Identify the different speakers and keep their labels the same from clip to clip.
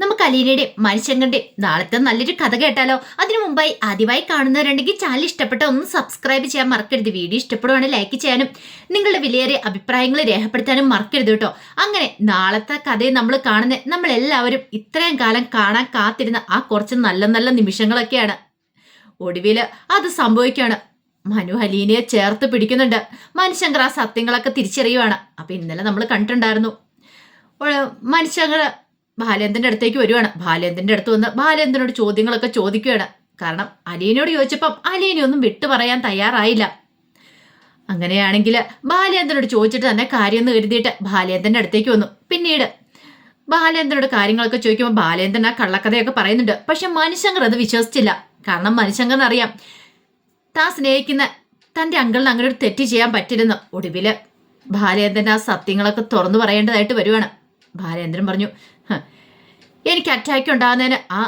Speaker 1: നമുക്ക് അലീനയുടെ മനുഷ്യങ്ങളുടെ നാളത്തെ നല്ലൊരു കഥ കേട്ടാലോ? അതിനു മുമ്പായി ആദ്യമായി കാണുന്നവരുണ്ടെങ്കിൽ ചാനൽ ഇഷ്ടപ്പെട്ട ഒന്ന് സബ്സ്ക്രൈബ് ചെയ്യാൻ മറക്കരുത്. വീഡിയോ ഇഷ്ടപ്പെടുവാണെങ്കിൽ ലൈക്ക് ചെയ്യാനും നിങ്ങളുടെ വിലയേറിയ അഭിപ്രായങ്ങൾ രേഖപ്പെടുത്താനും മറക്കരുത് കേട്ടോ. അങ്ങനെ നാളത്തെ കഥയെ നമ്മൾ കാണുന്ന നമ്മൾ എല്ലാവരും ഇത്രയും കാലം കാണാൻ കാത്തിരുന്ന ആ കുറച്ച് നല്ല നല്ല നിമിഷങ്ങളൊക്കെയാണ്. ഒടുവിൽ അത് സംഭവിക്കുകയാണ്. മനു അലീനയെ ചേർത്ത് പിടിക്കുന്നുണ്ട്. മനുശങ്കർ ആ സത്യങ്ങളൊക്കെ തിരിച്ചറിയുവാണ്. അപ്പൊ ഇന്നലെ നമ്മൾ കണ്ടിട്ടുണ്ടായിരുന്നു. മനുശങ്കർ ബാലേന്ദ്രന്റെ അടുത്തേക്ക് വരുവാണ്. ബാലേന്ദ്രന്റെ അടുത്ത് വന്ന് ബാലേന്ദ്രനോട് ചോദ്യങ്ങളൊക്കെ ചോദിക്കുകയാണ്. കാരണം അലീനയോട് ചോദിച്ചപ്പം അലീന ഒന്നും വിട്ടു പറയാൻ തയ്യാറായില്ല. അങ്ങനെയാണെങ്കിൽ ബാലേന്ദ്രനോട് ചോദിച്ചിട്ട് തന്നെ കാര്യം എന്ന് കരുതിയിട്ട് ബാലേന്ദ്രന്റെ അടുത്തേക്ക് വന്നു. പിന്നീട് ബാലേന്ദ്രനോട് കാര്യങ്ങളൊക്കെ ചോദിക്കുമ്പോൾ ബാലേന്ദ്രൻ ആ കള്ളക്കഥയൊക്കെ പറയുന്നുണ്ട്. പക്ഷെ മനുശങ്കർ അത് വിശ്വസിച്ചില്ല. കാരണം മനുശങ്കറിന് അറിയാം താൻ സ്നേഹിക്കുന്ന തന്റെ അങ്കിളിന് അങ്ങനെ ഒരു തെറ്റ് ചെയ്യാൻ പറ്റില്ലെന്ന്. ഒടുവിൽ ബാലേന്ദ്രൻ ആ സത്യങ്ങളൊക്കെ തുറന്നു പറയേണ്ടതായിട്ട് വരുവാണ്. ബാലേന്ദ്രൻ പറഞ്ഞു "ഹ, എനിക്ക് അറ്റാക്ക് ഉണ്ടാകുന്നതിന് ആ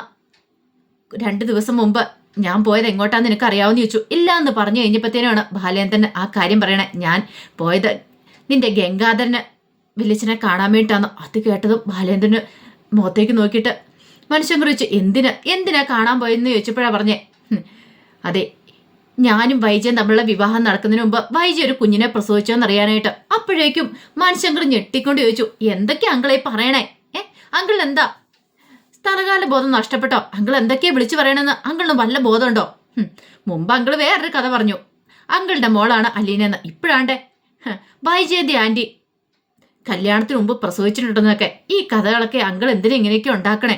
Speaker 1: രണ്ട് ദിവസം മുമ്പ് ഞാൻ പോയത് എങ്ങോട്ടാന്ന് നിനക്ക് അറിയാവുന്ന ചോദിച്ചു. ഇല്ല എന്ന് പറഞ്ഞു കഴിഞ്ഞപ്പോഴത്തേനാണ് ബാലേന്ദ്രൻ ആ കാര്യം പറയണേ. ഞാൻ പോയത് നിന്റെ ഗംഗാധരനെ വിളിച്ചനെ കാണാൻ വേണ്ടിയിട്ടാന്ന്. അത് കേട്ടതും ബാലേന്ദ്രന് മുഖത്തേക്ക് നോക്കിയിട്ട് മനുഷ്യൻ കുറിച്ച് എന്തിനാ എന്തിനാ കാണാൻ പോയെന്ന് ചോദിച്ചപ്പോഴാണ് പറഞ്ഞേ. അതെ ഞാനും വൈജയും തമ്മിലുള്ള വിവാഹം നടക്കുന്നതിന് മുമ്പ് വൈജി ഒരു കുഞ്ഞിനെ പ്രസവിച്ചോന്നറിയാനായിട്ട് അപ്പോഴേക്കും മനുഷ്യങ്കർ ഞെട്ടിക്കൊണ്ട് ചോദിച്ചു എന്തൊക്കെ അങ്കളെ പറയണേ? അങ്കിൾ എന്താ? സ്ഥലകാല ബോധം നഷ്ടപ്പെട്ടോ? അങ്കിൾ എന്തൊക്കെയാ വിളിച്ചു പറയണമെന്ന് അങ്കിളിന് വല്ല ബോധമുണ്ടോ? മുമ്പ് അങ്കിൾ വേറൊരു കഥ പറഞ്ഞു. അങ്കിളുടെ മോളാണ് അലീനെന്ന് ഇപ്പോഴാണ്ടേ? വൈജയന്തി ആന്റി. കല്യാണത്തിന് മുമ്പ് പ്രസവിച്ചിട്ടുണ്ടെന്നൊക്കെ. ഈ കഥകളൊക്കെ അങ്കിൾ എന്തിനും ഇങ്ങനെയൊക്കെ ഉണ്ടാക്കണേ?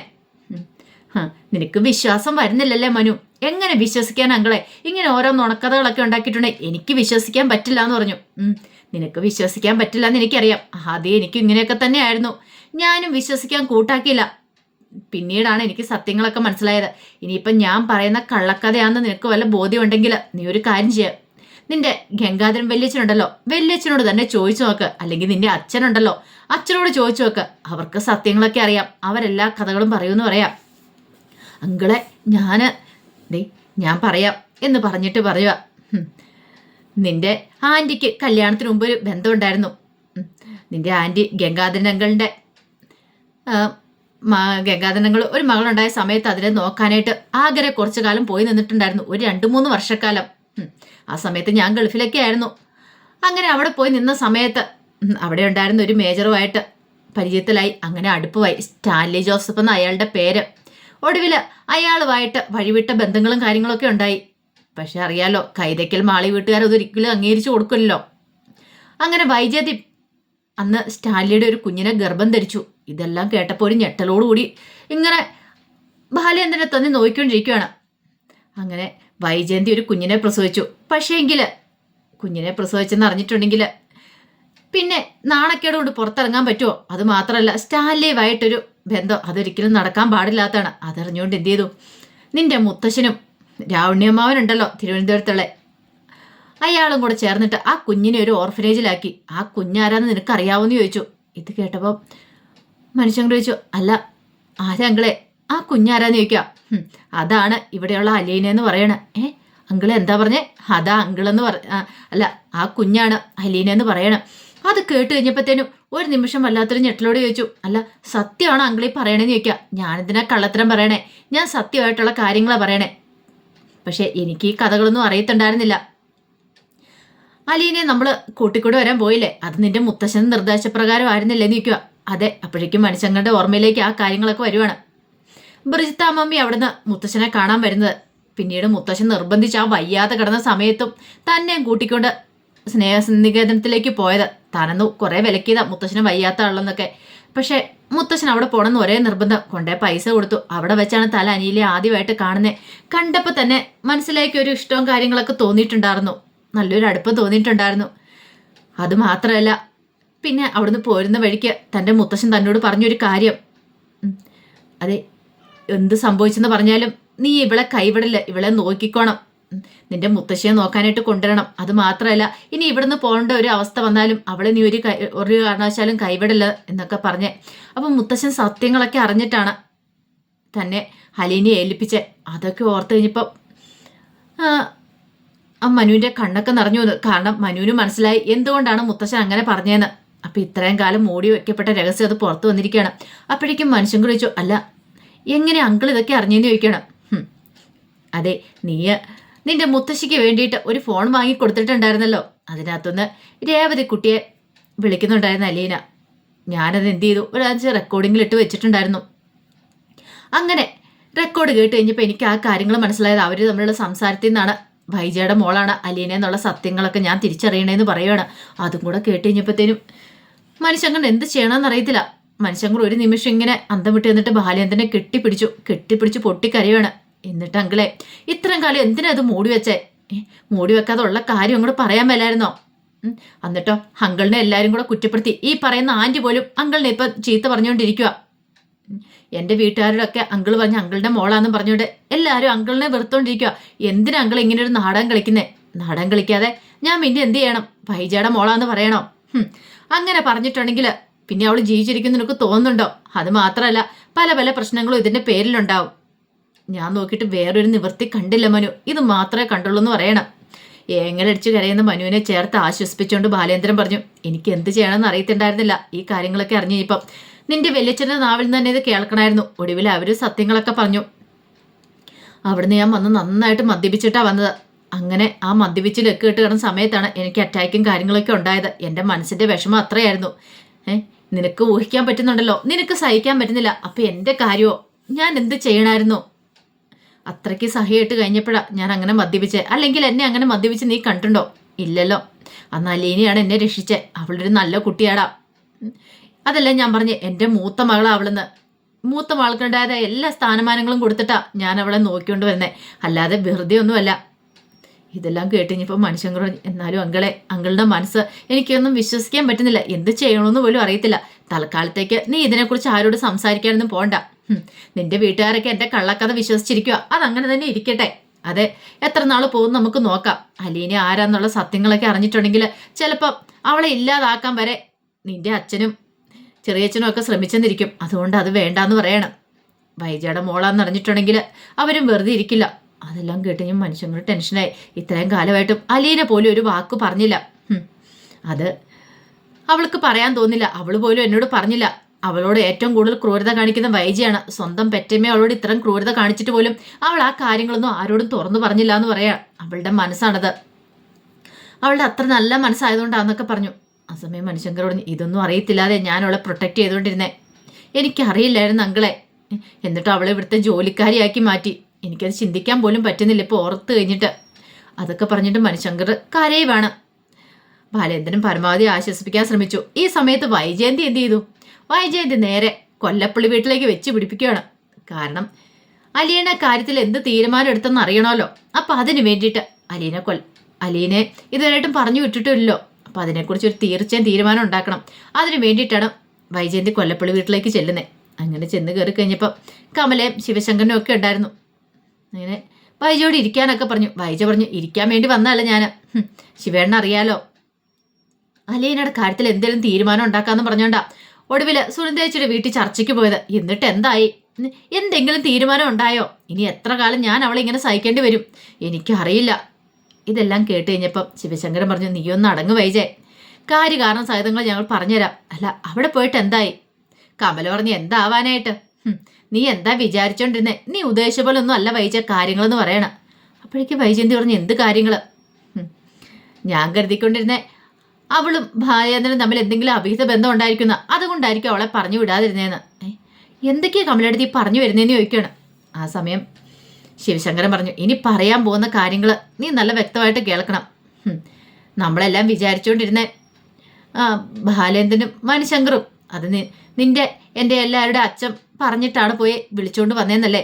Speaker 1: നിനക്ക് വിശ്വാസം വരുന്നില്ലല്ലേ മനു? എങ്ങനെ വിശ്വസിക്കാൻ അങ്കളെ? ഇങ്ങനെ ഓരോ നുണക്കഥകളൊക്കെ ഉണ്ടാക്കിയിട്ടുണ്ടെങ്കിൽ എനിക്ക് വിശ്വസിക്കാൻ പറ്റില്ല എന്ന് പറഞ്ഞു നിനക്ക് വിശ്വസിക്കാൻ പറ്റില്ല എന്ന് എനിക്കറിയാം. ആദ്യം എനിക്ക് ഇങ്ങനെയൊക്കെ തന്നെയായിരുന്നു. ഞാനും വിശ്വസിക്കാൻ കൂട്ടാക്കിയില്ല. പിന്നീടാണ് എനിക്ക് സത്യങ്ങളൊക്കെ മനസ്സിലായത്. ഇനിയിപ്പം ഞാൻ പറയുന്ന കള്ളക്കഥയാണെന്ന് നിനക്ക് വല്ല ബോധ്യമുണ്ടെങ്കിൽ നീ ഒരു കാര്യം ചെയ്യുക നിന്റെ ഗംഗാധരൻ വല്യച്ഛനുണ്ടല്ലോ. വല്യച്ഛനോട് തന്നെ ചോദിച്ചു നോക്ക്. അല്ലെങ്കിൽ നിന്റെ അച്ഛനുണ്ടല്ലോ. അച്ഛനോട് ചോദിച്ചു നോക്ക്. അവർക്ക് സത്യങ്ങളൊക്കെ അറിയാം. അവരെല്ലാ കഥകളും പറയുമെന്ന് പറയാം. അങ്കിളെ ഞാൻ ദേ ഞാൻ പറയാം എന്ന് പറഞ്ഞിട്ട് പറയുക നിന്റെ ആന്റിക്ക് കല്യാണത്തിന് മുമ്പ് ഒരു ബന്ധമുണ്ടായിരുന്നു. നിന്റെ ആന്റി ഗംഗാധരൻ അങ്കിളിന്റെ ഗംഗാധരൻ അങ്കിൾ ഒരു മകളുണ്ടായ സമയത്ത് അതിനെ നോക്കാനായിട്ട് ആഗ്രഹം കുറച്ചു കാലം പോയി നിന്നിട്ടുണ്ടായിരുന്നു. ഒരു രണ്ട് മൂന്ന് വർഷക്കാലം. ആ സമയത്ത് ഞാൻ ഗൾഫിലൊക്കെ ആയിരുന്നു. അങ്ങനെ അവിടെ പോയി നിന്ന സമയത്ത് അവിടെ ഉണ്ടായിരുന്ന ഒരു മേജറുമായിട്ട് പരിചയത്തിലായി. അങ്ങനെ അടുപ്പമായി. സ്റ്റാൻലി ജോസഫ് എന്ന അയാളുടെ പേര്. ഒടുവിൽ അയാളുമായിട്ട് വഴിവിട്ട ബന്ധങ്ങളും കാര്യങ്ങളൊക്കെ ഉണ്ടായി. പക്ഷെ അറിയാലോ കൈതയ്ക്കൽ മാളി വീട്ടുകാർ അതൊരിക്കലും അംഗീകരിച്ചു കൊടുക്കില്ലല്ലോ. അങ്ങനെ വൈജയതി അന്ന് സ്റ്റാൻലിയുടെ ഒരു കുഞ്ഞിനെ ഗർഭം ധരിച്ചു. ഇതെല്ലാം കേട്ടപ്പോൾ ഒരു ഞെട്ടലോടുകൂടി ഇങ്ങനെ ബാലേന്ദ്രനെ തന്നെ നോക്കിക്കൊണ്ടിരിക്കുകയാണ് അങ്ങനെ വൈജയന്തി ഒരു കുഞ്ഞിനെ പ്രസവിച്ചു. പക്ഷേ പക്ഷേങ്കിൽ കുഞ്ഞിനെ പ്രസവിച്ചെന്ന് അറിഞ്ഞിട്ടുണ്ടെങ്കിൽ പിന്നെ നാണക്കേട് കൊണ്ട് പുറത്തിറങ്ങാൻ പറ്റുമോ? അത് മാത്രമല്ല സ്റ്റാലിയുമായിട്ടൊരു ബന്ധം അതൊരിക്കലും നടക്കാൻ പാടില്ലാത്തതാണ്. അതറിഞ്ഞുകൊണ്ട് എന്ത് ചെയ്തു? നിന്റെ മുത്തശ്ശനും രാവണ്യമ്മാവനുണ്ടല്ലോ തിരുവനന്തപുരത്തുള്ള. അയാളും കൂടെ ചേർന്നിട്ട് ആ കുഞ്ഞിനെ ഒരു ഓർഫനേജിലാക്കി ആ കുഞ്ഞാരാന്ന് നിനക്ക് അറിയാവോന്ന് ചോദിച്ചു. ഇത് കേട്ടപ്പോൾ മനുഷ്യൻ ചോദിച്ചു അല്ല ആരങ്ങളെ ആ കുഞ്ഞാരാന്ന് ചോദിക്കുക "ഹും, അതാണ് ഇവിടെയുള്ള അലീനെന്ന് പറയണേ. ഏ അങ്കിൾ എന്താ പറഞ്ഞേ? അതാ അങ്കിളെന്ന് പറ അല്ല ആ കുഞ്ഞാണ് അലീനെന്ന് പറയണം. അത് കേട്ട് കഴിഞ്ഞപ്പോഴത്തേനും ഒരു നിമിഷം വല്ലാത്തൊരു ഞെട്ടലോട് ചോദിച്ചു അല്ല സത്യമാണോ അങ്കിളീ പറയണേന്ന് ചോദിക്കുക ഞാനിതിനാ കള്ളത്തരം പറയണേ? ഞാൻ സത്യമായിട്ടുള്ള കാര്യങ്ങളാണ് പറയണേ. പക്ഷേ എനിക്ക് ഈ കഥകളൊന്നും അറിയത്തുണ്ടായിരുന്നില്ല. അലീനെ നമ്മൾ കൂട്ടിക്കൂടെ വരാൻ പോയില്ലേ? അത് നിന്റെ മുത്തശ്ശൻ നിർദ്ദേശപ്രകാരം ആയിരുന്നില്ലേ നിൽക്കുക അതെ അപ്പോഴേക്കും മനുഷ്യങ്ങളുടെ ഓർമ്മയിലേക്ക് ആ കാര്യങ്ങളൊക്കെ വരുവാണ്. ബ്രിജിത്ത അമ്മമ്മി അവിടുന്ന് മുത്തശ്ശനെ കാണാൻ വരുന്നത്. പിന്നീട് മുത്തശ്ശൻ നിർബന്ധിച്ച് ആ വയ്യാതെ കിടന്ന സമയത്തും തന്നെയും കൂട്ടിക്കൊണ്ട് സ്നേഹനികേതനത്തിലേക്ക് പോയത്. തനന്നു കുറേ വിലക്കിയതാ മുത്തശ്ശനെ വയ്യാത്ത ആളെന്നൊക്കെ. പക്ഷേ മുത്തശ്ശൻ അവിടെ പോണെന്ന് ഒരേ നിർബന്ധം. കൊണ്ടേ പൈസ കൊടുത്തു. അവിടെ വെച്ചാണ് തല അനിയിലെ ആദ്യമായിട്ട് കാണുന്നത് കണ്ടപ്പോൾ തന്നെ മനസ്സിലേക്ക് ഒരു ഇഷ്ടവും കാര്യങ്ങളൊക്കെ തോന്നിയിട്ടുണ്ടായിരുന്നു. നല്ലൊരു അടുപ്പം തോന്നിയിട്ടുണ്ടായിരുന്നു. അത് മാത്രമല്ല പിന്നെ അവിടുന്ന് പോരുന്ന വഴിക്ക് തന്റെ മുത്തശ്ശൻ തന്നോട് പറഞ്ഞൊരു കാര്യം. അതെ എന്ത് സംഭവിച്ചെന്ന് പറഞ്ഞാലും നീ ഇവളെ കൈവിടില്ല ഇവളെ നോക്കിക്കോണം. നിന്റെ മുത്തശ്ശിയെ നോക്കാനായിട്ട് കൊണ്ടുവരണം. അത് മാത്രമല്ല ഇനി ഇവിടുന്ന് പോകേണ്ട ഒരു അവസ്ഥ വന്നാലും അവളെ നീ ഒരു ഒരു കാരണവശാലും കൈവിടില്ല എന്നൊക്കെ പറഞ്ഞേ. അപ്പം മുത്തശ്ശൻ സത്യങ്ങളൊക്കെ അറിഞ്ഞിട്ടാണ് തന്നെ ഹലീനെ ഏൽപ്പിച്ചേ. അതൊക്കെ ഓർത്ത് കഴിഞ്ഞപ്പം ആ മനുവിന്റെ കണ്ണൊക്കെ നിറഞ്ഞു കാരണം മനുവിന് മനസ്സിലായി എന്തുകൊണ്ടാണ് മുത്തശ്ശൻ അങ്ങനെ പറഞ്ഞതെന്ന് അപ്പം ഇത്രയും കാലം മൂടി വെക്കപ്പെട്ട രഹസ്യം അത് പുറത്തു വന്നിരിക്കുകയാണ്. അപ്പോഴേക്കും മനുഷ്യൻ ചോദിച്ചു അല്ല എങ്ങനെ അങ്കിൾ ഇതൊക്കെ അറിഞ്ഞെന്ന് ചോദിക്കണം അതെ നീ നിന്റെ മുത്തശ്ശിക്ക് വേണ്ടിയിട്ട് ഒരു ഫോൺ വാങ്ങി കൊടുത്തിട്ടുണ്ടായിരുന്നല്ലോ. അതിനകത്തുനിന്ന് രേവതി കുട്ടിയെ വിളിക്കുന്നുണ്ടായിരുന്നു അലീന. ഞാനത് എന്ത് ചെയ്തു? ഒരു അഞ്ച് റെക്കോർഡിങ്ങിൽ ഇട്ട് വെച്ചിട്ടുണ്ടായിരുന്നു. അങ്ങനെ റെക്കോർഡ് കേട്ട് കഴിഞ്ഞപ്പോൾ എനിക്ക് ആ കാര്യങ്ങൾ മനസ്സിലായത് അവർ തമ്മിലുള്ള സംസാരത്തിൽ നിന്നാണ്. ഭൈജയുടെ മോളാണ് അലീന എന്നുള്ള സത്യങ്ങളൊക്കെ ഞാൻ തിരിച്ചറിയണേന്ന് പറയുകയാണ് അതും കൂടെ കേട്ട് കഴിഞ്ഞപ്പോഴത്തേനും മനുഷ്യങ്ങൾ എന്ത് ചെയ്യണമെന്ന് അറിയത്തില്ല. മനുഷ്യങ്ങൾ ഒരു നിമിഷം ഇങ്ങനെ അന്തം വിട്ട് എന്നിട്ട് ബാലേന്ദ്രനെ കെട്ടിപ്പിടിച്ചു കെട്ടിപ്പിടിച്ച് പൊട്ടിക്കരയാണ് എന്നിട്ട് അങ്കിളെ ഇത്രയും കാലം എന്തിനാ അത് മൂടി വെച്ചേ? മൂടി വെക്കാതെ ഉള്ള കാര്യം അങ്ങോട്ട് പറയാൻ മേലായിരുന്നോ? എന്നിട്ടോ അങ്കിളിനെ എല്ലാവരും കൂടെ കുറ്റപ്പെടുത്തി. ഈ പറയുന്ന ആന്റി പോലും അങ്കിളിനെ ഇപ്പം ചീത്ത പറഞ്ഞുകൊണ്ടിരിക്കുക എന്റെ വീട്ടുകാരോടൊക്കെ അങ്കിൾ പറഞ്ഞ അങ്കിളിന്റെ മോളാന്ന് പറഞ്ഞുകൊണ്ട് എല്ലാവരും അങ്കിളിനെ വെറുത്തോണ്ടിരിക്കുക എന്തിനാ അങ്കിൾ ഇങ്ങനെ ഒരു നാടകം കളിക്കുന്നേ? നാടകം കളിക്കാതെ ഞാൻ പിന്നെ എന്ത് ചെയ്യണം? ഭൈജയുടെ മോളാന്ന് പറയണോ? അങ്ങനെ പറഞ്ഞിട്ടുണ്ടെങ്കിൽ പിന്നെ അവൾ ജീവിച്ചിരിക്കുന്ന നിനക്ക് തോന്നുന്നുണ്ടോ? അത് മാത്രമല്ല പല പല പ്രശ്നങ്ങളും ഇതിന്റെ പേരിലുണ്ടാവും. ഞാൻ നോക്കിയിട്ട് വേറൊരു നിവൃത്തി കണ്ടില്ല മനു. ഇത് മാത്രമേ കണ്ടുള്ളൂ എന്ന് പറയണം. ഏങ്ങലടിച്ച് കരയുന്ന മനുവിനെ ചേർത്ത് ആശ്വസിപ്പിച്ചുകൊണ്ട് ബാലേന്ദ്രൻ പറഞ്ഞു എനിക്ക് എന്ത് ചെയ്യണമെന്ന് അറിയത്തിണ്ടായിരുന്നില്ല. ഈ കാര്യങ്ങളൊക്കെ അറിഞ്ഞു ഇപ്പം നിന്റെ വലിയച്ഛന്റെ നാവിൽ തന്നെ ഇത് കേൾക്കണമായിരുന്നു. ഒടുവിൽ അവർ സത്യങ്ങളൊക്കെ പറഞ്ഞു. അവിടുന്ന് ഞാൻ വന്ന് നന്നായിട്ട് മദ്യപിച്ചിട്ടാ വന്നത്. അങ്ങനെ ആ മദ്യപിച്ച് ലക്ക് കെട്ട് കിടന്ന സമയത്താണ് എനിക്ക് അറ്റാക്കും കാര്യങ്ങളൊക്കെ ഉണ്ടായത്. എന്റെ മനസ്സിന്റെ വിഷമം അത്രയായിരുന്നു. ഏ നിനക്ക് ഊഹിക്കാൻ പറ്റുന്നുണ്ടല്ലോ. നിനക്ക് സഹിക്കാൻ പറ്റുന്നില്ല. അപ്പം എന്റെ കാര്യമോ ഞാൻ എന്ത് ചെയ്യണമായിരുന്നു അത്രയ്ക്ക് സഹിയായിട്ട് കഴിഞ്ഞപ്പോഴാണ് ഞാൻ അങ്ങനെ മദ്യപിച്ചേ. അല്ലെങ്കിൽ എന്നെ അങ്ങനെ മദ്യപിച്ച് നീ കണ്ടുണ്ടോ ഇല്ലല്ലോ. അന്ന് അലീനയാണ് എന്നെ രക്ഷിച്ചേ. അവളൊരു നല്ല കുട്ടിയാടാ. അതല്ലേ ഞാൻ പറഞ്ഞ് എന്റെ മൂത്ത മകളാ അവളെന്ന്. മൂത്ത മകൾക്കുണ്ടായത് എല്ലാ സ്ഥാനമാനങ്ങളും കൊടുത്തിട്ടാ ഞാൻ അവളെ നോക്കിക്കൊണ്ട് വരുന്നത് അല്ലാതെ വെറുതെ ഒന്നുമല്ല ഇതെല്ലാം കേട്ടിഞ്ഞപ്പോൾ മനുഷ്യൻ പറഞ്ഞു എന്നാലും അങ്കളെ അങ്കളുടെ മനസ്സ് എനിക്കൊന്നും വിശ്വസിക്കാൻ പറ്റുന്നില്ല. എന്ത് ചെയ്യണമെന്ന് പോലും അറിയത്തില്ല. തൽക്കാലത്തേക്ക് നീ ഇതിനെക്കുറിച്ച് ആരോട് സംസാരിക്കാനൊന്നും പോണ്ട. നിന്റെ വീട്ടുകാരൊക്കെ എന്റെ കള്ളക്കഥ വിശ്വസിച്ചിരിക്കുക അതങ്ങനെ തന്നെ ഇരിക്കട്ടെ. അതെ എത്ര നാൾ പോകും നമുക്ക് നോക്കാം. അലീനെ ആരാന്നുള്ള സത്യങ്ങളൊക്കെ അറിഞ്ഞിട്ടുണ്ടെങ്കിൽ ചിലപ്പം അവളെ ഇല്ലാതാക്കാൻ വരെ നിന്റെ അച്ഛനും ചെറിയച്ഛനും ഒക്കെ ശ്രമിച്ചെന്നിരിക്കും. അതുകൊണ്ട് അത് വേണ്ടാന്ന് പറയണം. വൈജയുടെ മോളാന്ന് അറിഞ്ഞിട്ടുണ്ടെങ്കിൽ അവരും വെറുതെ ഇരിക്കില്ല. അതെല്ലാം കേട്ട് ഞാൻ മനുഷ്യങ്ങൾ ടെൻഷനായി. ഇത്രയും കാലമായിട്ടും അലീന പോലും ഒരു വാക്ക് പറഞ്ഞില്ല. അത് അവൾക്ക് പറയാൻ തോന്നില്ല. അവൾ പോലും എന്നോട് പറഞ്ഞില്ല. അവളോട് ഏറ്റവും കൂടുതൽ ക്രൂരത കാണിക്കുന്ന വൈജയാണ്. സ്വന്തം പെറ്റമ്മ അവളോട് ഇത്രയും ക്രൂരത കാണിച്ചിട്ട് പോലും അവൾ ആ കാര്യങ്ങളൊന്നും ആരോടും തുറന്നു പറഞ്ഞില്ല എന്ന് പറയാം. അവളുടെ മനസ്സാണത്. അവളുടെ അത്ര നല്ല മനസ്സായതുകൊണ്ടാന്നൊക്കെ പറഞ്ഞു. ആ സമയം മനുഷ്യങ്കരോട് ഇതൊന്നും അറിയത്തില്ലാതെ ഞാൻ അവളെ പ്രൊട്ടക്റ്റ് ചെയ്തുകൊണ്ടിരുന്നേ. എനിക്കറിയില്ലായിരുന്നു അങ്കിളെ. എന്നിട്ട് അവളെ ഇവിടുത്തെ ജോലിക്കാരിയാക്കി മാറ്റി. എനിക്കത് ചിന്തിക്കാൻ പോലും പറ്റുന്നില്ല. ഇപ്പോൾ ഓർത്ത് കഴിഞ്ഞിട്ട്. അതൊക്കെ പറഞ്ഞിട്ട് മനുശങ്കർ കരയുവാണ്. ബാലേന്ദ്രൻ പരമാവധി ആശ്വസിപ്പിക്കാൻ ശ്രമിച്ചു. ഈ സമയത്ത് വൈജയന്തി എന്ത് ചെയ്തു? വൈജയന്തി നേരെ കൊല്ലപ്പള്ളി വീട്ടിലേക്ക് വെച്ച് പിടിപ്പിക്കുകയാണ്. കാരണം അലീന കാര്യത്തിൽ എന്ത് തീരുമാനം എടുത്തെന്ന് അറിയണമല്ലോ. അപ്പം അതിന് വേണ്ടിയിട്ട് അലീനെ കൊൽ അലീനെ ഇതുവരെയായിട്ടും പറഞ്ഞു വിട്ടിട്ടില്ലല്ലോ. അപ്പം അതിനെക്കുറിച്ച് ഒരു തീർച്ചയായും തീരുമാനം ഉണ്ടാക്കണം. അതിന് വേണ്ടിയിട്ടാണ് വൈജയന്തി കൊല്ലപ്പള്ളി വീട്ടിലേക്ക് ചെല്ലുന്നത് അങ്ങനെ ചെന്ന് കയറി കഴിഞ്ഞപ്പോൾ കമലയും ശിവശങ്കരനും ഒക്കെ ഉണ്ടായിരുന്നു. അങ്ങനെ വൈജയോട് ഇരിക്കാനൊക്കെ പറഞ്ഞു. വൈജ പറഞ്ഞു ഇരിക്കാൻ വേണ്ടി വന്നതല്ല ഞാൻ ശിവേണ്ണ അറിയാലോ. അലീനയുടെ കാര്യത്തിൽ എന്തെങ്കിലും തീരുമാനം ഉണ്ടാക്കാന്ന് പറഞ്ഞോണ്ടാ ഒടുവിൽ സുനന്ദേച്ചിയുടെ വീട്ടിൽ ചർച്ചയ്ക്ക് പോയത്. എന്നിട്ട് എന്തായി? എന്തെങ്കിലും തീരുമാനം ഉണ്ടായോ? ഇനി എത്ര കാലം ഞാൻ അവളെ ഇങ്ങനെ സഹിക്കേണ്ടി വരും? എനിക്കറിയില്ല. ഇതെല്ലാം കേട്ട് കഴിഞ്ഞപ്പം ശിവശങ്കരൻ പറഞ്ഞു നീ ഒന്ന് അടങ്ങ് വൈജേ. കാര്യകാരണം സഹിതങ്ങൾ ഞങ്ങൾ പറഞ്ഞുതരാം. അല്ല അവിടെ പോയിട്ട് എന്തായി? കമല പറഞ്ഞു എന്താവാനായിട്ട്? നീ എന്താ വിചാരിച്ചോണ്ടിരുന്നേ? നീ ഉദ്ദേശിച്ച പോലെ ഒന്നും അല്ല വൈജ കാര്യങ്ങളെന്ന് പറയണം. അപ്പോഴേക്ക് വൈജയന്തി പറഞ്ഞു എന്ത് കാര്യങ്ങൾ ഞാൻ കരുതിക്കൊണ്ടിരുന്നേ അവളും ഭാര്യേന്ദ്രനും തമ്മിൽ എന്തെങ്കിലും അഭിഹിത ബന്ധം ഉണ്ടായിരിക്കുന്ന അതുകൊണ്ടായിരിക്കും അവളെ പറഞ്ഞു വിടാതിരുന്നേന്ന്. എന്തൊക്കെയാ കമലടുത്ത് ഈ പറഞ്ഞു വരുന്നതെന്ന് ചോദിക്കണം. ആ സമയം ശിവശങ്കരൻ പറഞ്ഞു ഇനി പറയാൻ പോകുന്ന കാര്യങ്ങൾ നീ നല്ല വ്യക്തമായിട്ട് കേൾക്കണം. നമ്മളെല്ലാം വിചാരിച്ചുകൊണ്ടിരുന്നേ ബാലേന്ദ്രനും മനുശങ്കറും അത് നിന്റെ എന്റെ എല്ലാവരുടെ അച്ഛൻ പറഞ്ഞിട്ടാണ് പോയി വിളിച്ചുകൊണ്ട് വന്നേന്നല്ലേ?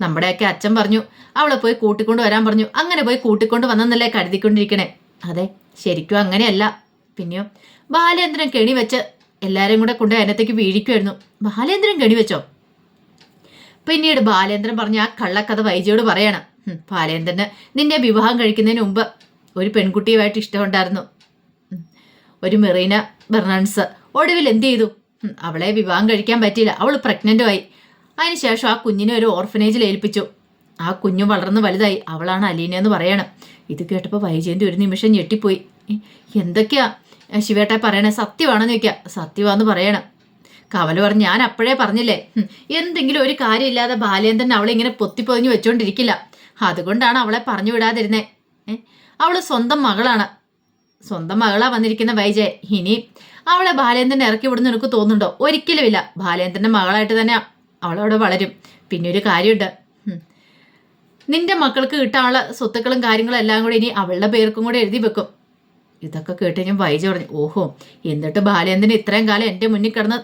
Speaker 1: നമ്മുടെയൊക്കെ അച്ഛൻ പറഞ്ഞു അവളെ പോയി കൂട്ടിക്കൊണ്ട് വരാൻ പറഞ്ഞു അങ്ങനെ പോയി കൂട്ടിക്കൊണ്ട് വന്നെന്നല്ലേ കരുതിക്കൊണ്ടിരിക്കണേ. അതെ ശരിക്കും അങ്ങനെയല്ല. പിന്നെയോ ബാലേന്ദ്രൻ കെണി വെച്ച് എല്ലാവരും കൂടെ കൊണ്ട് അതിനകത്തേക്ക് വീഴിക്കുമായിരുന്നു ബാലേന്ദ്രൻ കെണി വെച്ചോ? പിന്നീട് ബാലേന്ദ്രൻ പറഞ്ഞ ആ കള്ളക്കഥ വൈജയോട് പറയണം. "ഹും, ബാലേന്ദ്രന് നിന്നെ വിവാഹം കഴിക്കുന്നതിന് മുമ്പ് ഒരു പെൺകുട്ടിയുമായിട്ട് ഇഷ്ടമുണ്ടായിരുന്നു. ഒരു മെറീന ബെർണാൻസ് ഒടുവിൽ എന്ത് ചെയ്തു? അവളെ വിവാഹം കഴിക്കാൻ പറ്റിയില്ല. അവൾ പ്രഗ്നന്റുമായി അതിനുശേഷം ആ കുഞ്ഞിനെ ഒരു ഓർഫനേജിൽ ഏൽപ്പിച്ചു. ആ കുഞ്ഞു വളർന്ന് വലുതായി. അവളാണ് അലീന എന്ന് പറയണം. ഇത് കേട്ടപ്പോൾ വൈജയന്തി ഒരു നിമിഷം ഞെട്ടിപ്പോയി. എന്തൊക്കെയാ? ശിവേട്ടെ പറയണേ സത്യമാണെന്ന് ചോദിക്കുക സത്യമാണെന്ന് പറയണം. കവല പറഞ്ഞ് ഞാൻ അപ്പോഴേ പറഞ്ഞില്ലേ? എന്തെങ്കിലും ഒരു കാര്യമില്ലാതെ ബാലേന്ദ്രൻ അവളെ ഇങ്ങനെ പൊത്തിപ്പൊതിഞ്ഞ് വെച്ചോണ്ടിരിക്കില്ല. അതുകൊണ്ടാണ് അവളെ പറഞ്ഞു വിടാതിരുന്നേ. അവൾ സ്വന്തം മകളാണ്. സ്വന്തം മകളാ വന്നിരിക്കുന്ന വൈജയ് ഇനി അവളെ ബാലേന്ദ്രൻ ഇറക്കി വിടുന്ന നിനക്ക് തോന്നുന്നുണ്ടോ? ഒരിക്കലുമില്ല. ബാലേന്ദ്രന്റെ മകളായിട്ട് തന്നെ അവളവിടെ വളരും. പിന്നെ ഒരു കാര്യമുണ്ട്. നിന്റെ മക്കൾക്ക് കിട്ടാനുള്ള സ്വത്തുക്കളും കാര്യങ്ങളും എല്ലാം കൂടി ഇനി അവളുടെ പേർക്കും കൂടെ എഴുതി വെക്കും. ഇതൊക്കെ കേട്ട് ഞാൻ വൈജ പറഞ്ഞു ഓഹോ എന്നിട്ട് ബാലേന്ദ്രൻ ഇത്രയും കാലം എന്റെ മുന്നിൽ കിടന്ന്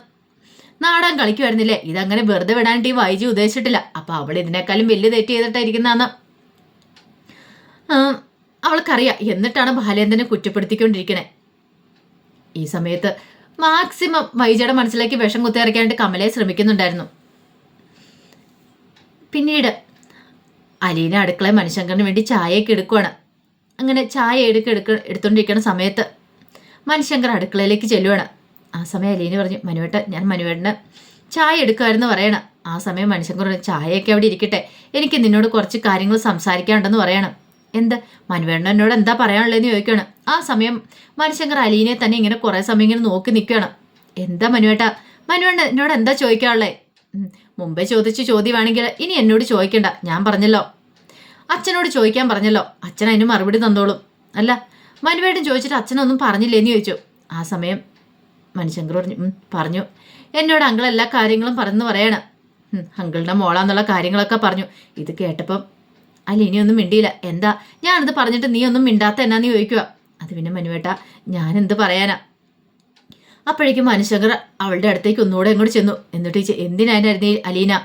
Speaker 1: നാടാൻ കളിക്കുമായിരുന്നില്ലേ? ഇതങ്ങനെ വെറുതെ വിടാനായിട്ട് ഈ വൈജി ഉദ്ദേശിച്ചിട്ടില്ല. അപ്പൊ അവൾ ഇതിനേക്കാളും വലിയ തെറ്റ് ചെയ്തിട്ടായിരിക്കുന്നതെന്ന്. അവൾക്കറിയാം എന്നിട്ടാണ് ബാലേന്ദ്രനെ കുറ്റപ്പെടുത്തിക്കൊണ്ടിരിക്കണേ. ഈ സമയത്ത് മാക്സിമം വൈജയുടെ മനസ്സിലേക്ക് വിഷം കുത്തിയിറക്കാനായിട്ട് കമലയെ ശ്രമിക്കുന്നുണ്ടായിരുന്നു. പിന്നീട് അലീന അടുക്കള മനുഷ്യങ്കറിന് വേണ്ടി ചായയൊക്കെ എടുക്കുവാണ്. അങ്ങനെ ചായ എടുക്ക എടുക്ക എടുത്തുകൊണ്ടിരിക്കുന്ന സമയത്ത് മനുഷ്യങ്കർ അടുക്കളയിലേക്ക് ചെല്ലുവാണ്. ആ സമയം അലീന പറഞ്ഞു മനുവേട്ട ഞാൻ മനുവേട്ടന് ചായ എടുക്കുമായിരുന്നു പറയണം. ആ സമയം മനുഷ്യങ്കർ പറഞ്ഞു ചായയൊക്കെ അവിടെ ഇരിക്കട്ടെ. എനിക്ക് നിന്നോട് കുറച്ച് കാര്യങ്ങൾ സംസാരിക്കാനുണ്ടെന്ന് പറയണം. എന്ത്? മനുവേണ്ണ എന്നോട് എന്താ പറയാനുള്ളതെന്ന് ചോദിക്കുകയാണ്. ആ സമയം മനുശങ്കർ അലീനെ തന്നെ ഇങ്ങനെ കുറേ സമയം ഇങ്ങനെ നോക്കി നിൽക്കുകയാണ്. എന്താ മനുവേട്ട? മനുവേണ്ണ എന്നോട് എന്താ ചോദിക്കാനുള്ളത് മുമ്പേ ചോദ്യം ചോദ്യമാണെങ്കിൽ ഇനി എന്നോട് ചോദിക്കണ്ട. ഞാൻ പറഞ്ഞല്ലോ. അച്ഛനോട് ചോദിക്കാൻ പറഞ്ഞല്ലോ. അച്ഛൻ അതിന് മറുപടി തന്നോളും. അല്ല മനുവേട്ടൻ ചോദിച്ചിട്ട് അച്ഛനൊന്നും പറഞ്ഞില്ലേന്ന് ചോദിച്ചു. ആ സമയം മനുശങ്കർ പറഞ്ഞു പറഞ്ഞു. എന്നോട് അങ്കിൾ എല്ലാ കാര്യങ്ങളും പറഞ്ഞു പറയണം. ഉം, അങ്കിളുടെ മോളാന്നുള്ള കാര്യങ്ങളൊക്കെ പറഞ്ഞു. ഇത് കേട്ടപ്പം അല്ല ഇനിയൊന്നും മിണ്ടിയില്ല. എന്താ? ഞാനത് പറഞ്ഞിട്ട് നീ ഒന്നും മിണ്ടാത്ത എന്നാന്ന് ചോദിക്കുക? അത് പിന്നെ മനുവേട്ട ഞാൻ എന്ത് പറയാനാ? അപ്പോഴേക്കും മനുശങ്കർ അവളുടെ അടുത്തേക്ക് ഒന്നുകൂടെ അങ്ങോട്ട് ചെന്നു. എന്നിട്ട് ചോദിച്ചു എന്തിനായിരുന്നു അലീന?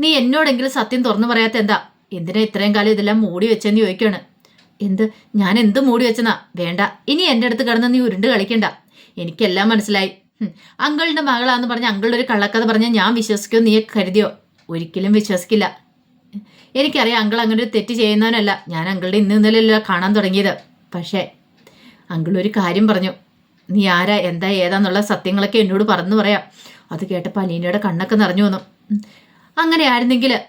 Speaker 1: നീ എന്നോടെങ്കിലും സത്യം തുറന്നു പറയാത്ത എന്താ? എന്തിനാ ഇത്രയും കാലം ഇതെല്ലാം മൂടി വെച്ചെന്ന് ചോദിക്കുകയാണ്? എന്ത്? ഞാൻ എന്ത് മൂടി വെച്ചെന്നാ? വേണ്ട. ഇനി എന്റെ അടുത്ത് കിടന്ന് നീ ഉരുണ്ട് കളിക്കണ്ട. എനിക്കെല്ലാം മനസ്സിലായി. അങ്കളുടെ മകളാന്ന് പറഞ്ഞ അങ്കളുടെ ഒരു കള്ളക്കഥ പറഞ്ഞാൽ ഞാൻ വിശ്വസിക്കുമോ നീ കരുതിയോ? ഒരിക്കലും വിശ്വസിക്കില്ല. എനിക്കറിയാം അങ്കിൾ അങ്ങനെ ഒരു തെറ്റ് ചെയ്യുന്നവനല്ല. ഞാൻ അങ്കിളുടെ ഇന്ന് ഇന്നലെയല്ല കാണാൻ തുടങ്ങിയത്. പക്ഷേ അങ്കിൾ ഒരു കാര്യം പറഞ്ഞു. നീ ആരാ? എന്താ ഏതാന്നുള്ള സത്യങ്ങളൊക്കെ എന്നോട് പറഞ്ഞു പറയാം. അത് കേട്ടപ്പോൾ അലീനയുടെ കണ്ണൊക്കെ നിറഞ്ഞു വന്നു. അങ്ങനെ ആയിരുന്നെങ്കിൽ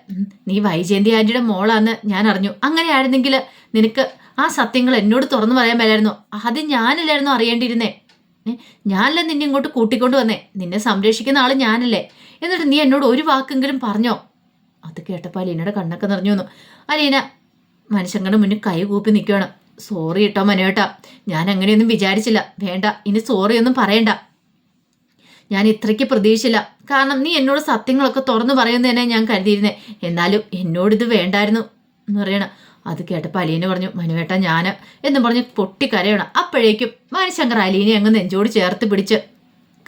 Speaker 1: നീ വൈജയന്തി ആന്റിയുടെ മോളാന്ന് ഞാൻ അറിഞ്ഞു. അങ്ങനെ ആയിരുന്നെങ്കിൽ നിനക്ക് ആ സത്യങ്ങൾ എന്നോട് തുറന്നു പറയാൻ മേലായിരുന്നു. അത് ഞാനല്ലായിരുന്നു അറിയേണ്ടിയിരുന്നേ. ഞാനല്ലേ നിന്നെ ഇങ്ങോട്ട് കൂട്ടിക്കൊണ്ട് വന്നേ? നിന്നെ സംരക്ഷിക്കുന്ന ആൾ ഞാനല്ലേ? എന്നിട്ട് നീ എന്നോട് ഒരു വാക്കെങ്കിലും പറഞ്ഞോ? അത് കേട്ടപ്പോൾ അലീനയുടെ കണ്ണൊക്കെ നിറഞ്ഞു വന്നു. അലീന മനുഷ്യങ്ങളുടെ മുന്നിൽ കൈ കൂപ്പി നിൽക്കുകയാണ്. സോറി കേട്ടോ മനുവേട്ടാ ഞാൻ അങ്ങനെയൊന്നും വിചാരിച്ചില്ല. വേണ്ട ഇനി സോറി ഒന്നും പറയണ്ട. ഞാൻ ഇത്രയ്ക്ക് പ്രതീക്ഷയില്ല കാരണം നീ എന്നോട് സത്യങ്ങളൊക്കെ തുറന്നു പറയുന്നതന്നെ ഞാൻ കരുതിയിരുന്നേ. എന്നാലും എന്നോട് ഇത് വേണ്ടായിരുന്നു എന്ന് പറയണ. അത് കേട്ടപ്പോൾ അലീന പറഞ്ഞു മനുവേട്ട ഞാൻ എന്ന് പറഞ്ഞ് പൊട്ടിക്കരയണം. അപ്പോഴേക്കും മനുശങ്കർ അലീനെ അങ്ങ് നെഞ്ചോട് ചേർത്ത് പിടിച്ച്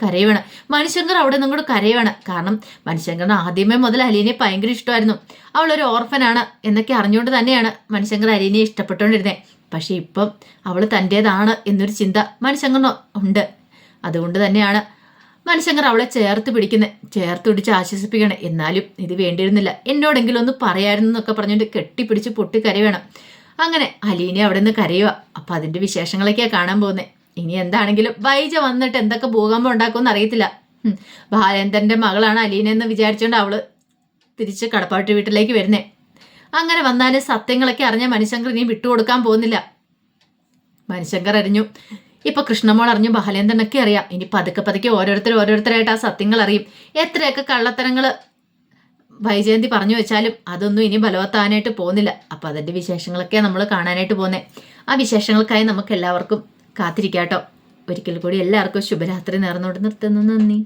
Speaker 1: കരയുവാണ്. മനുശങ്കർ അവിടെ നിന്നും കൂടെ കരയുവാണ്. കാരണം മനുശങ്കറിന് ആദ്യമേ മുതൽ അലീനെ ഭയങ്കര ഇഷ്ടമായിരുന്നു. അവളൊരു ഓർഫനാണ് എന്നൊക്കെ അറിഞ്ഞുകൊണ്ട് തന്നെയാണ് മനുശങ്കർ അലീനെ ഇഷ്ടപ്പെട്ടുകൊണ്ടിരുന്നത് പക്ഷേ ഇപ്പം അവൾ തന്റേതാണ് എന്നൊരു ചിന്ത മനുശങ്കറിന് ഉണ്ട്. അതുകൊണ്ട് തന്നെയാണ് മനുശങ്കർ അവളെ ചേർത്ത് പിടിക്കുന്നത്. ചേർത്ത് പിടിച്ച് ആശ്വസിപ്പിക്കണം എന്നാലും ഇത് വേണ്ടിയിരുന്നില്ല. എന്നോടെങ്കിലും ഒന്ന് പറയായിരുന്നു എന്നൊക്കെ പറഞ്ഞുകൊണ്ട് കെട്ടിപ്പിടിച്ച് പൊട്ടി കരയണം അങ്ങനെ അലീനെ അവിടെ നിന്ന് കരയുക അപ്പം അതിന്റെ വിശേഷങ്ങളൊക്കെയാണ് കാണാൻ പോകുന്നത് ഇനി എന്താണെങ്കിലും വൈജ വന്നിട്ട് എന്തൊക്കെ ഭൂകമ്പം ഉണ്ടാക്കുമെന്ന് അറിയത്തില്ല. ബാലേന്ദ്രന്റെ മകളാണ് അലീന എന്ന് വിചാരിച്ചുകൊണ്ട് അവൾ തിരിച്ച് കടപ്പാട്ട് വീട്ടിലേക്ക് വരുന്നേ. അങ്ങനെ വന്നാലും സത്യങ്ങളൊക്കെ അറിഞ്ഞ മനുശങ്കർ ഇനി വിട്ടുകൊടുക്കാൻ പോകുന്നില്ല. മനുശങ്കർ അറിഞ്ഞു. ഇപ്പൊ കൃഷ്ണമോൾ അറിഞ്ഞു ബാലേന്ദ്രനൊക്കെ അറിയാം. ഇനി പതുക്കെ പതുക്കെ ഓരോരുത്തർ ഓരോരുത്തരായിട്ട് ആ സത്യങ്ങൾ അറിയും. എത്രയൊക്കെ കള്ളത്തരങ്ങൾ വൈജയന്തി പറഞ്ഞു വെച്ചാലും അതൊന്നും ഇനി ബലവത്താനായിട്ട് പോകുന്നില്ല. അപ്പൊ അതിന്റെ വിശേഷങ്ങളൊക്കെ നമ്മൾ കാണാനായിട്ട് പോകുന്നേ. ആ വിശേഷങ്ങൾക്കായി നമുക്ക് എല്ലാവർക്കും കാത്തിരിക്കാട്ടോ. ഒരിക്കൽ കൂടി എല്ലാവർക്കും ശുഭരാത്രി നേർന്നോട് നിർത്തുന്നു. നന്ദി.